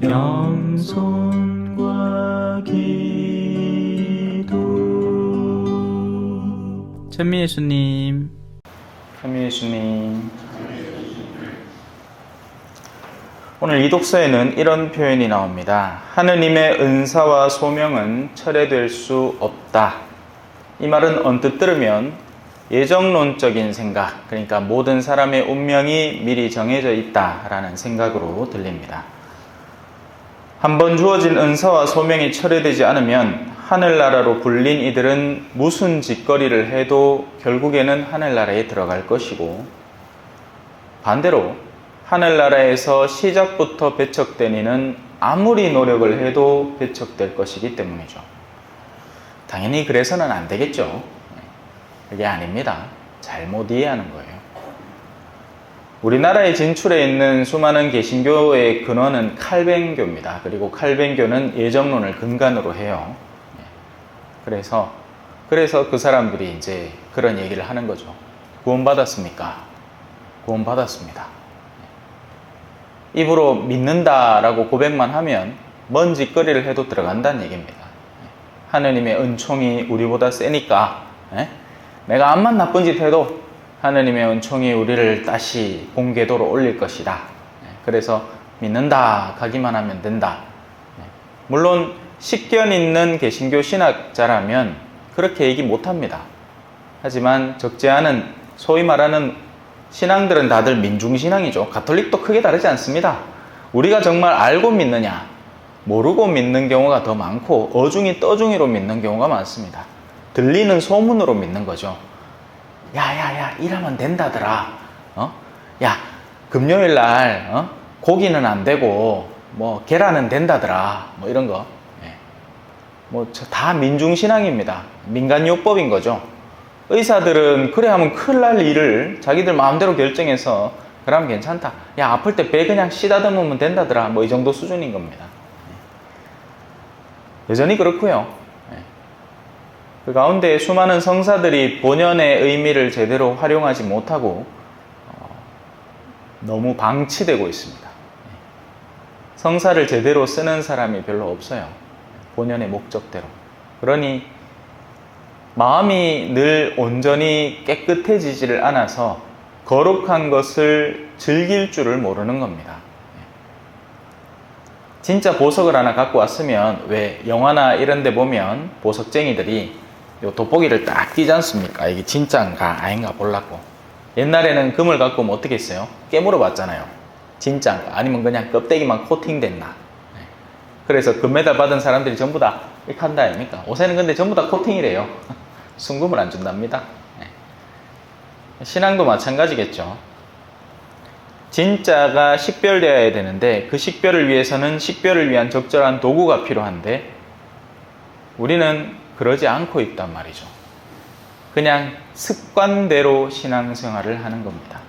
겸손과 기도 천미 예수님 현미 예수님. 오늘 이 독서에는 이런 표현이 나옵니다. 하느님의 은사와 소명은 철회될 수 없다. 이 말은 언뜻 들으면 예정론적인 생각, 그러니까 모든 사람의 운명이 미리 정해져 있다라는 생각으로 들립니다. 한번 주어진 은사와 소명이 철회되지 않으면 하늘나라로 불린 이들은 무슨 짓거리를 해도 결국에는 하늘나라에 들어갈 것이고 반대로 하늘나라에서 시작부터 배척된 이는 아무리 노력을 해도 배척될 것이기 때문이죠. 당연히 그래서는 안 되겠죠. 그게 아닙니다. 잘못 이해하는 거예요. 우리나라에 진출해 있는 수많은 개신교의 근원은 칼뱅교입니다. 그리고 칼뱅교는 예정론을 근간으로 해요. 그래서 그래서 그 사람들이 이제 그런 얘기를 하는 거죠. 구원받았습니까? 구원받았습니다. 입으로 믿는다라고 고백만 하면 먼 짓거리를 해도 들어간다는 얘기입니다. 하느님의 은총이 우리보다 세니까 예? 내가 암만 나쁜 짓 해도 하느님의 은총이 우리를 다시 공궤도로 올릴 것이다. 예, 그래서 믿는다 가기만 하면 된다. 예, 물론 식견 있는 개신교 신학자라면 그렇게 얘기 못합니다. 하지만 적지 않은 소위 말하는 신앙들은 다들 민중신앙이죠. 가톨릭도 크게 다르지 않습니다. 우리가 정말 알고 믿느냐, 모르고 믿는 경우가 더 많고 어중이 떠중이로 믿는 경우가 많습니다. 들리는 소문으로 믿는 거죠. 야야야 일하면 된다더라. 어? 야 금요일 날 어? 고기는 안 되고 뭐 계란은 된다더라. 뭐 이런 거. 예. 뭐다 민중신앙입니다. 민간요법인 거죠. 의사들은 그래 하면 큰일 날 일을 자기들 마음대로 결정해서 그러면 괜찮다. 야 아플 때 배 그냥 씨다듬으면 된다더라. 뭐 이 정도 수준인 겁니다. 예. 여전히 그렇고요. 예. 그 가운데 수많은 성사들이 본연의 의미를 제대로 활용하지 못하고 어, 너무 방치되고 있습니다. 예. 성사를 제대로 쓰는 사람이 별로 없어요. 본연의 목적대로. 그러니 마음이 늘 온전히 깨끗해지지를 않아서 거룩한 것을 즐길 줄을 모르는 겁니다. 진짜 보석을 하나 갖고 왔으면 왜 영화나 이런 데 보면 보석쟁이들이 요 돋보기를 딱 끼지 않습니까? 이게 진짜인가 아닌가 보려고. 옛날에는 금을 갖고 오면 어떻게 했어요? 깨물어 봤잖아요. 진짜인가 아니면 그냥 껍데기만 코팅됐나. 그래서 금메달 받은 사람들이 전부 다 이렇게 한다 아닙니까? 옷에는 근데 전부 다 코팅이래요. 순금을 안 준답니다. 네. 신앙도 마찬가지겠죠. 진짜가 식별되어야 되는데 그 식별을 위해서는 식별을 위한 적절한 도구가 필요한데 우리는 그러지 않고 있단 말이죠. 그냥 습관대로 신앙생활을 하는 겁니다.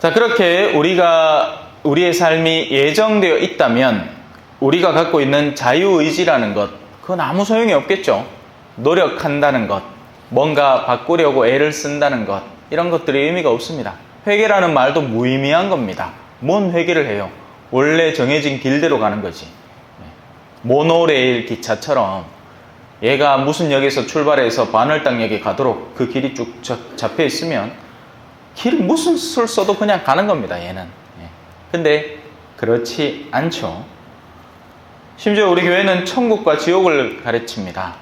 자, 그렇게 우리가 우리의 삶이 예정되어 있다면 우리가 갖고 있는 자유의지라는 것, 그건 아무 소용이 없겠죠. 노력한다는 것, 뭔가 바꾸려고 애를 쓴다는 것, 이런 것들이 의미가 없습니다. 회계라는 말도 무의미한 겁니다. 뭔 회계를 해요? 원래 정해진 길대로 가는 거지. 모노레일 기차처럼 얘가 무슨 역에서 출발해서 반월당역에 가도록 그 길이 쭉 잡혀 있으면 길 무슨 수를 써도 그냥 가는 겁니다. 얘는. 예. 근데 그렇지 않죠. 심지어 우리 교회는 천국과 지옥을 가르칩니다.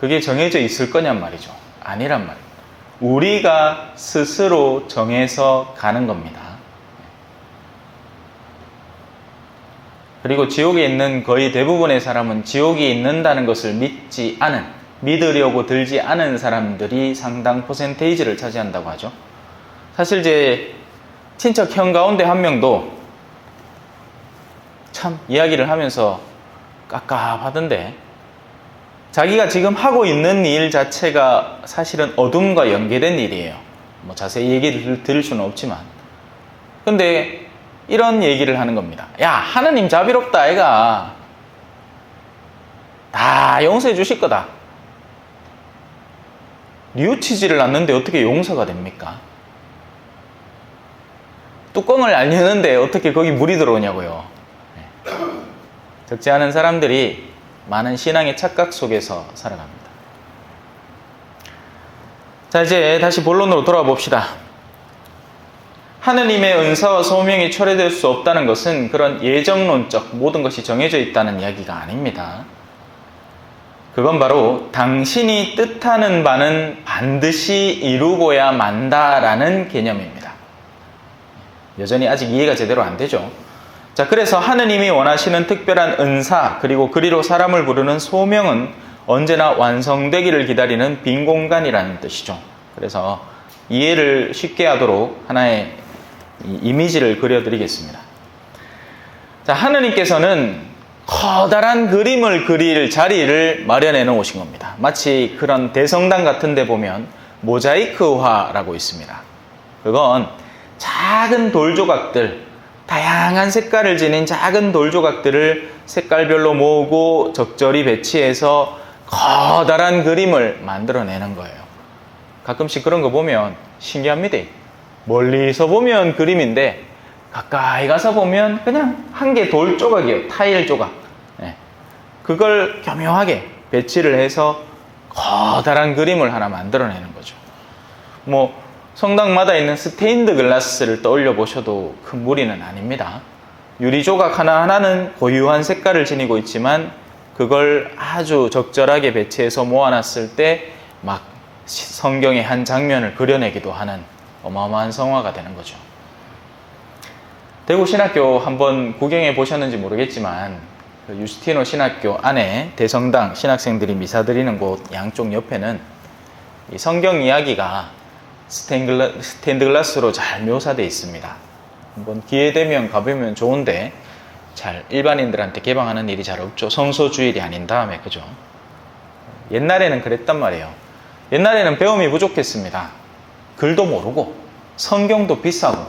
그게 정해져 있을 거냔 말이죠. 아니란 말이에요. 우리가 스스로 정해서 가는 겁니다. 그리고 지옥에 있는 거의 대부분의 사람은 지옥이 있는다는 것을 믿지 않은, 믿으려고 들지 않은 사람들이 상당 퍼센테이지를 차지한다고 하죠. 사실 제 친척 형 가운데 한 명도 참 이야기를 하면서 깝깝하던데 자기가 지금 하고 있는 일 자체가 사실은 어둠과 연계된 일이에요. 뭐 자세히 얘기를 들을 수는 없지만. 근데 이런 얘기를 하는 겁니다. 야, 하느님 자비롭다, 아이가. 다 용서해 주실 거다. 뉘우치지를 않는데 어떻게 용서가 됩니까? 뚜껑을 안 여는데 어떻게 거기 물이 들어오냐고요. 네. 적지 않은 사람들이 많은 신앙의 착각 속에서 살아갑니다. 자, 이제 다시 본론으로 돌아와 봅시다. 하느님의 은사와 소명이 철회될 수 없다는 것은 그런 예정론적 모든 것이 정해져 있다는 이야기가 아닙니다. 그건 바로 당신이 뜻하는 바는 반드시 이루고야 만다라는 개념입니다. 여전히 아직 이해가 제대로 안 되죠. 자, 그래서 하느님이 원하시는 특별한 은사, 그리고 그리로 사람을 부르는 소명은 언제나 완성되기를 기다리는 빈 공간이라는 뜻이죠. 그래서 이해를 쉽게 하도록 하나의 이 이미지를 그려드리겠습니다. 자, 하느님께서는 커다란 그림을 그릴 자리를 마련해 놓으신 겁니다. 마치 그런 대성당 같은 데 보면 모자이크화라고 있습니다. 그건 작은 돌 조각들, 다양한 색깔을 지닌 작은 돌 조각들을 색깔별로 모으고 적절히 배치해서 커다란 그림을 만들어내는 거예요. 가끔씩 그런 거 보면 신기합니다. 멀리서 보면 그림인데 가까이 가서 보면 그냥 한 개 돌 조각이에요. 타일 조각. 네. 그걸 교묘하게 배치를 해서 커다란 그림을 하나 만들어내는 거죠. 뭐 성당마다 있는 스테인드 글라스를 떠올려 보셔도 큰 무리는 아닙니다. 유리 조각 하나하나는 고유한 색깔을 지니고 있지만 그걸 아주 적절하게 배치해서 모아놨을 때 막 성경의 한 장면을 그려내기도 하는 어마어마한 성화가 되는 거죠. 대구 신학교 한번 구경해 보셨는지 모르겠지만 그 유스티노 신학교 안에 대성당 신학생들이 미사 드리는 곳 양쪽 옆에는 이 성경 이야기가 스테인글라, 스테인드 글라스로 잘 묘사되어 있습니다. 한번 기회 되면 가보면 좋은데 잘 일반인들한테 개방하는 일이 잘 없죠. 성소 주일이 아닌 다음에 그죠? 옛날에는 그랬단 말이에요. 옛날에는 배움이 부족했습니다. 글도 모르고 성경도 비싸고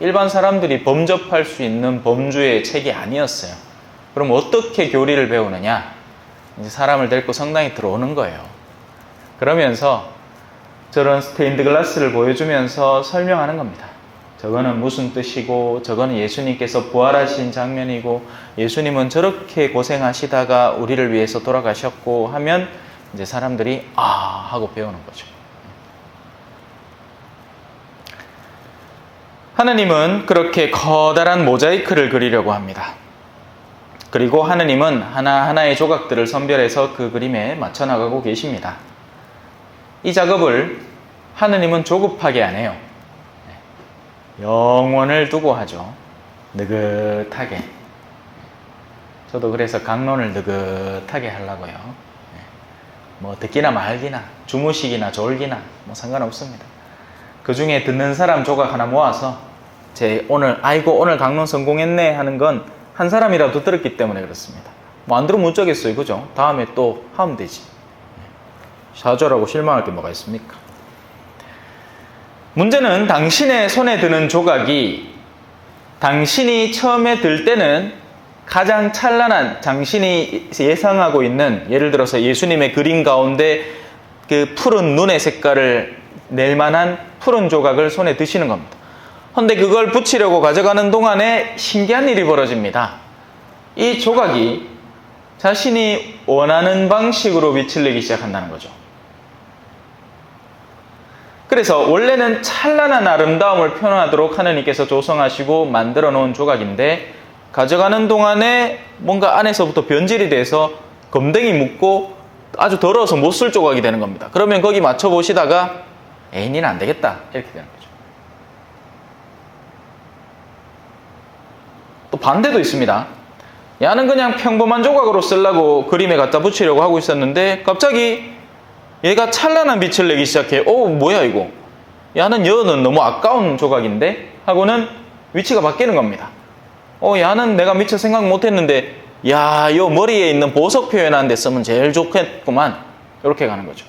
일반 사람들이 범접할 수 있는 범주의 책이 아니었어요. 그럼 어떻게 교리를 배우느냐? 이제 사람을 데리고 성당에 들어오는 거예요. 그러면서 저런 스테인드 글라스를 보여주면서 설명하는 겁니다. 저거는 무슨 뜻이고, 저거는 예수님께서 부활하신 장면이고, 예수님은 저렇게 고생하시다가 우리를 위해서 돌아가셨고 하면 이제 사람들이 아 하고 배우는 거죠. 하느님은 그렇게 커다란 모자이크를 그리려고 합니다. 그리고 하느님은 하나하나의 조각들을 선별해서 그 그림에 맞춰 나가고 계십니다. 이 작업을 하느님은 조급하게 안 해요. 영원을 두고 하죠. 느긋하게. 저도 그래서 강론을 느긋하게 하려고요. 뭐 듣기나 말기나 주무시기나 졸기나 뭐 상관없습니다. 그 중에 듣는 사람 조각 하나 모아서 제 오늘 아이고 오늘 강론 성공했네 하는 건 한 사람이라도 들었기 때문에 그렇습니다. 뭐 안 들으면 어쩌겠어요, 그죠? 다음에 또 하면 되지. 사절하고 실망할 게 뭐가 있습니까? 문제는 당신의 손에 드는 조각이 당신이 처음에 들 때는 가장 찬란한 당신이 예상하고 있는 예를 들어서 예수님의 그림 가운데 그 푸른 눈의 색깔을 낼 만한 푸른 조각을 손에 드시는 겁니다. 근데 그걸 붙이려고 가져가는 동안에 신기한 일이 벌어집니다. 이 조각이 자신이 원하는 방식으로 빛을 내기 시작한다는 거죠. 그래서 원래는 찬란한 아름다움을 표현하도록 하느님께서 조성하시고 만들어 놓은 조각인데 가져가는 동안에 뭔가 안에서부터 변질이 돼서 검댕이 묻고 아주 더러워서 못 쓸 조각이 되는 겁니다. 그러면 거기 맞춰 보시다가 애인이는 안 되겠다 이렇게 되는 거죠. 또 반대도 있습니다. 야는 그냥 평범한 조각으로 쓰려고 그림에 갖다 붙이려고 하고 있었는데 갑자기 얘가 찬란한 빛을 내기 시작해. 어, 뭐야 이거? 야는 여는 너무 아까운 조각인데 하고는 위치가 바뀌는 겁니다. 어, 야는 내가 미처 생각 못 했는데 야, 요 머리에 있는 보석 표현하는 데 쓰면 제일 좋겠구만. 이렇게 가는 거죠.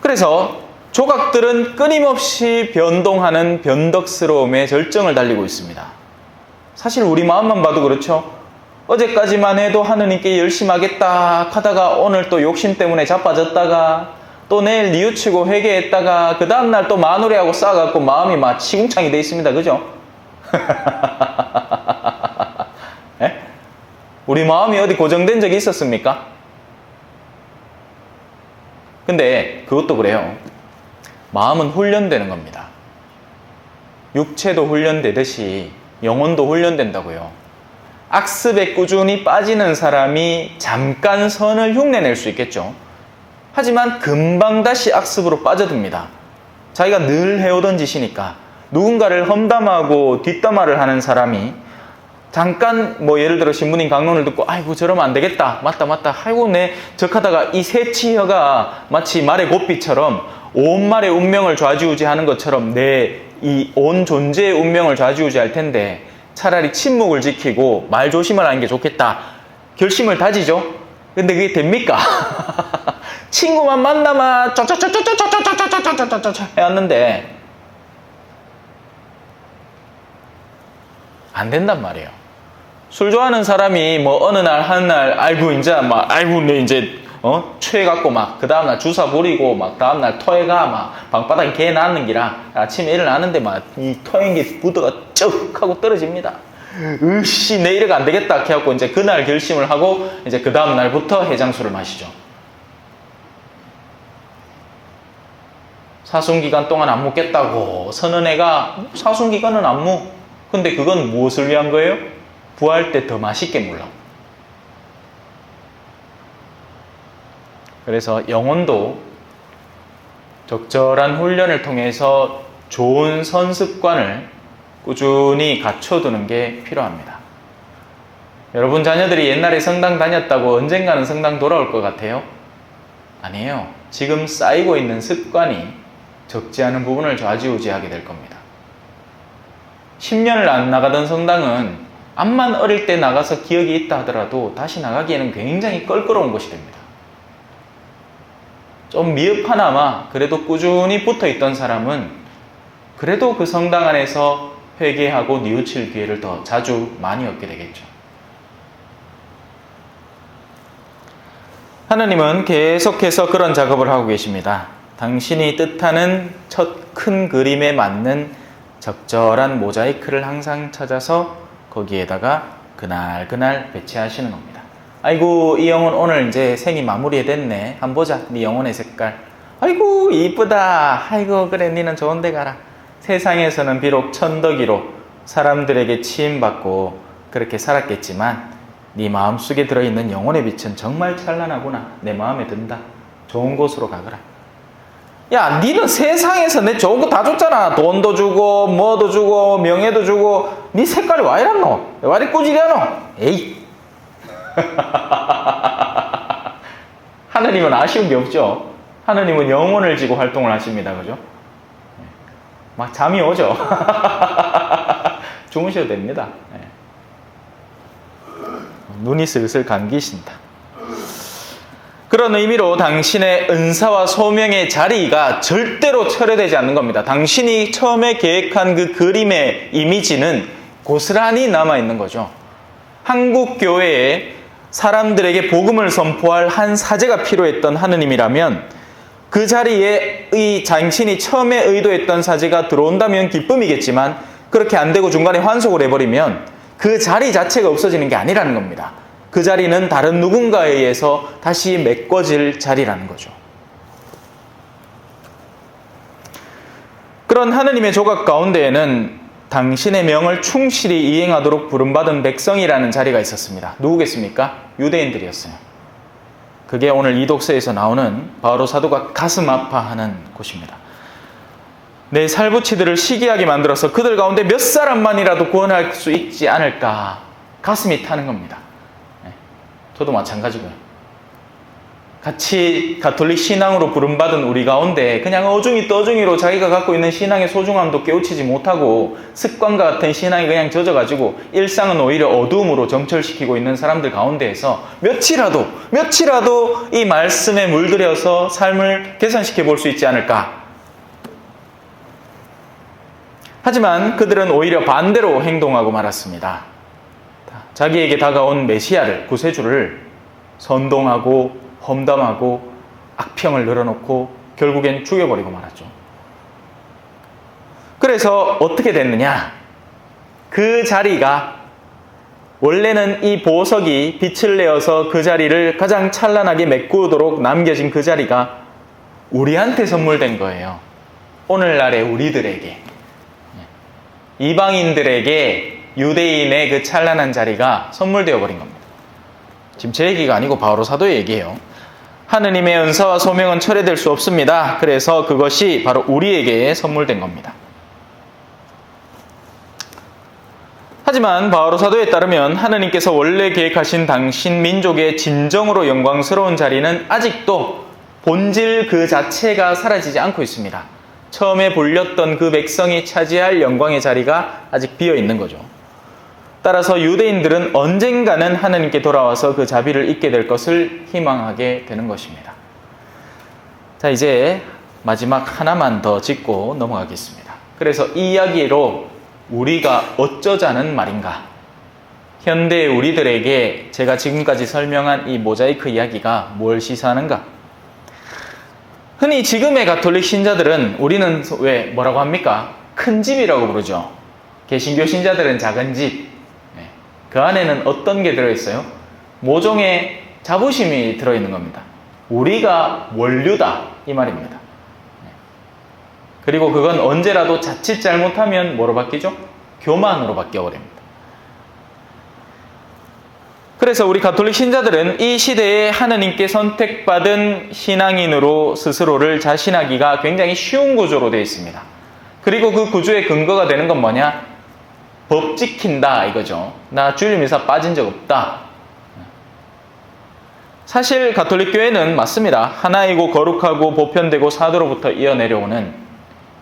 그래서 조각들은 끊임없이 변동하는 변덕스러움의 절정을 달리고 있습니다. 사실 우리 마음만 봐도 그렇죠. 어제까지만 해도 하느님께 열심히 하겠다 하다가 오늘 또 욕심 때문에 자빠졌다가 또 내일 뉘우치고 회개했다가 그 다음날 또 마누리하고 싸갖고 마음이 막 치궁창이 돼 있습니다. 그죠? 예? 우리 마음이 어디 고정된 적이 있었습니까? 근데 그것도 그래요. 마음은 훈련되는 겁니다. 육체도 훈련되듯이 영혼도 훈련된다고요. 악습에 꾸준히 빠지는 사람이 잠깐 선을 흉내낼 수 있겠죠. 하지만 금방 다시 악습으로 빠져듭니다. 자기가 늘 해오던 짓이니까 누군가를 험담하고 뒷담화를 하는 사람이 잠깐 뭐 예를 들어 신부님 강론을 듣고 아이고 저러면 안 되겠다 맞다 맞다 아이고 내 적하다가 이 새치혀가 마치 말의 고삐처럼 온 말의 운명을 좌지우지하는 것처럼 내 이 온 존재의 운명을 좌지우지할 텐데 차라리 침묵을 지키고 말 조심을 하는 게 좋겠다 결심을 다지죠 근데 그게 됩니까? 친구만 만나면 쪼쪼쪼쪼쪼쪼쪼쪼쪼쪼쪼 해왔는데 안 된단 말이에요. 술 좋아하는 사람이 뭐 어느 날 하는 날 아이고 이제 막 아이고 내 이제 어 취해갖고 막 그 다음날 주사 부리고 막 다음날 토해가 막 방바닥에 개 낳는 기라 아침에 일어나는데 막 이 토행기 부드가 쭉 하고 떨어집니다. 으씨 내일가 안 되겠다 해갖고 이제 그날 결심을 하고 이제 그 다음날부터 해장술을 마시죠. 사순기간 동안 안 묵겠다고 애가 사순기간은 안 묵. 근데 그건 무엇을 위한 거예요? 부할 때더 맛있게 물라고. 그래서 영혼도 적절한 훈련을 통해서 좋은 선습관을 꾸준히 갖춰두는 게 필요합니다. 여러분 자녀들이 옛날에 성당 다녔다고 언젠가는 성당 돌아올 것 같아요? 아니에요. 지금 쌓이고 있는 습관이 적지 않은 부분을 좌지우지하게 될 겁니다. 10년을 안 나가던 성당은 암만 어릴 때 나가서 기억이 있다 하더라도 다시 나가기에는 굉장히 껄끄러운 곳이 됩니다. 좀 미흡하나마 그래도 꾸준히 붙어 있던 사람은 그래도 그 성당 안에서 회개하고 뉘우칠 기회를 더 자주 많이 얻게 되겠죠. 하나님은 계속해서 그런 작업을 하고 계십니다. 당신이 뜻하는 첫 큰 그림에 맞는 적절한 모자이크를 항상 찾아서 거기에다가 그날 그날 배치하시는 겁니다. 아이고 이 영혼 오늘 이제 생이 마무리 됐네. 한번 보자. 네 영혼의 색깔. 아이고 이쁘다. 아이고 그래 니는 좋은 데 가라. 세상에서는 비록 천덕이로 사람들에게 치임받고 그렇게 살았겠지만 네 마음속에 들어있는 영혼의 빛은 정말 찬란하구나. 내 마음에 든다. 좋은 곳으로 가거라. 야, 니는 세상에서 내 좋은 거 다 줬잖아. 돈도 주고, 뭐도 주고, 명예도 주고. 네 색깔이 와 이랬노? 와 이리 꾸지려 노? 에이. 하느님은 아쉬운 게 없죠. 하느님은 영혼을 지고 활동을 하십니다. 그죠? 막 잠이 오죠. 주무셔도 됩니다. 네. 눈이 슬슬 감기신다. 그런 의미로 당신의 은사와 소명의 자리가 절대로 철회되지 않는 겁니다. 당신이 처음에 계획한 그 그림의 이미지는 고스란히 남아있는 거죠. 한국 교회에 사람들에게 복음을 선포할 한 사제가 필요했던 하느님이라면 그 자리에 이 당신이 처음에 의도했던 사제가 들어온다면 기쁨이겠지만 그렇게 안 되고 중간에 환속을 해버리면 그 자리 자체가 없어지는 게 아니라는 겁니다. 그 자리는 다른 누군가에 의해서 다시 메꿔질 자리라는 거죠. 그런 하느님의 조각 가운데에는 당신의 명을 충실히 이행하도록 부름받은 백성이라는 자리가 있었습니다. 누구겠습니까? 유대인들이었어요. 그게 오늘 이 독서에서 나오는 바로 사도가 가슴 아파하는 곳입니다. 내 살부치들을 시기하게 만들어서 그들 가운데 몇 사람만이라도 구원할 수 있지 않을까 가슴이 타는 겁니다. 네, 저도 마찬가지고요. 같이 가톨릭 신앙으로 부름받은 우리 가운데 그냥 어중이 떠중이로 자기가 갖고 있는 신앙의 소중함도 깨우치지 못하고 습관과 같은 신앙이 그냥 젖어가지고 일상은 오히려 어두움으로 점철시키고 있는 사람들 가운데에서 며칠이라도 며칠이라도 이 말씀에 물들여서 삶을 개선시켜 볼 수 있지 않을까 하지만 그들은 오히려 반대로 행동하고 말았습니다. 자기에게 다가온 메시아를, 구세주를 선동하고 험담하고 악평을 늘어놓고 결국엔 죽여버리고 말았죠. 그래서 어떻게 됐느냐? 그 자리가 원래는 이 보석이 빛을 내어서 그 자리를 가장 찬란하게 메꾸도록 남겨진 그 자리가 우리한테 선물된 거예요. 오늘날의 우리들에게. 이방인들에게 유대인의 그 찬란한 자리가 선물되어 버린 겁니다. 지금 제 얘기가 아니고 바로 사도의 얘기예요. 하느님의 은사와 소명은 철회될 수 없습니다. 그래서 그것이 바로 우리에게 선물된 겁니다. 하지만 바오로 사도에 따르면 하느님께서 원래 계획하신 당신 민족의 진정으로 영광스러운 자리는 아직도 본질 그 자체가 사라지지 않고 있습니다. 처음에 불렸던 그 백성이 차지할 영광의 자리가 아직 비어 있는 거죠. 따라서 유대인들은 언젠가는 하느님께 돌아와서 그 자비를 잊게 될 것을 희망하게 되는 것입니다. 자, 이제 마지막 하나만 더 짚고 넘어가겠습니다. 그래서 이 이야기로 우리가 어쩌자는 말인가? 현대 우리들에게 제가 지금까지 설명한 이 모자이크 이야기가 뭘 시사하는가? 흔히 지금의 가톨릭 신자들은 우리는 왜 뭐라고 합니까? 큰 집이라고 부르죠. 개신교 신자들은 작은 집. 네. 그 안에는 어떤 게 들어있어요? 모종의 자부심이 들어있는 겁니다. 우리가 원류다. 이 말입니다. 네. 그리고 그건 언제라도 자칫 잘못하면 뭐로 바뀌죠? 교만으로 바뀌어버립니다. 그래서 우리 가톨릭 신자들은 이 시대에 하느님께 선택받은 신앙인으로 스스로를 자신하기가 굉장히 쉬운 구조로 되어 있습니다. 그리고 그 구조의 근거가 되는 건 뭐냐? 법 지킨다 이거죠. 나 주일 미사 빠진 적 없다. 사실 가톨릭 교회는 맞습니다. 하나이고 거룩하고 보편되고 사도로부터 이어내려오는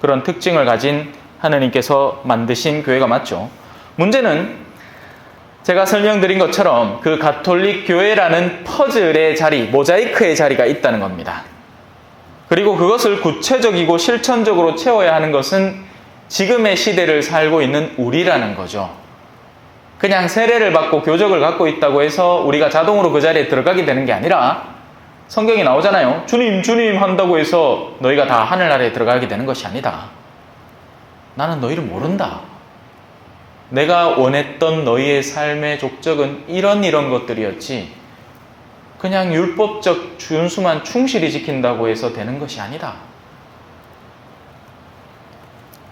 그런 특징을 가진 하느님께서 만드신 교회가 맞죠. 문제는 제가 설명드린 것처럼 그 가톨릭 교회라는 퍼즐의 자리, 모자이크의 자리가 있다는 겁니다. 그리고 그것을 구체적이고 실천적으로 채워야 하는 것은 지금의 시대를 살고 있는 우리라는 거죠. 그냥 세례를 받고 교적을 갖고 있다고 해서 우리가 자동으로 그 자리에 들어가게 되는 게 아니라 성경이 나오잖아요. 주님, 주님 한다고 해서 너희가 다 하늘나라에 들어가게 되는 것이 아니다. 나는 너희를 모른다. 내가 원했던 너희의 삶의 족적은 이런 이런 것들이었지. 그냥 율법적 준수만 충실히 지킨다고 해서 되는 것이 아니다.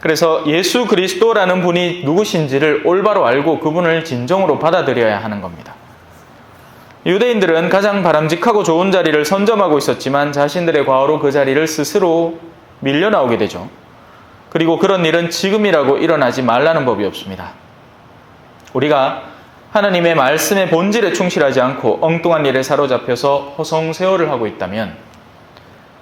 그래서 예수 그리스도라는 분이 누구신지를 올바로 알고 그분을 진정으로 받아들여야 하는 겁니다. 유대인들은 가장 바람직하고 좋은 자리를 선점하고 있었지만 자신들의 과오로 그 자리를 스스로 밀려나오게 되죠. 그리고 그런 일은 지금이라고 일어나지 말라는 법이 없습니다. 우리가 하나님의 말씀의 본질에 충실하지 않고 엉뚱한 일에 사로잡혀서 허송세월을 하고 있다면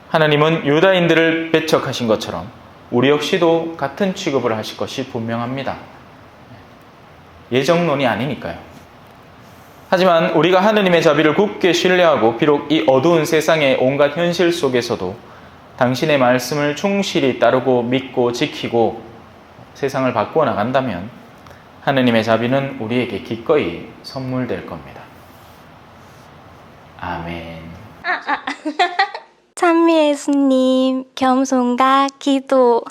하나님은 유다인들을 배척하신 것처럼 우리 역시도 같은 취급을 하실 것이 분명합니다. 예정론이 아니니까요. 하지만 우리가 하느님의 자비를 굳게 신뢰하고 비록 이 어두운 세상의 온갖 현실 속에서도 당신의 말씀을 충실히 따르고 믿고 지키고 세상을 바꾸어 나간다면 하느님의 자비는 우리에게 기꺼이 선물될 겁니다. 아멘. 찬미 예수님, 겸손과 기도.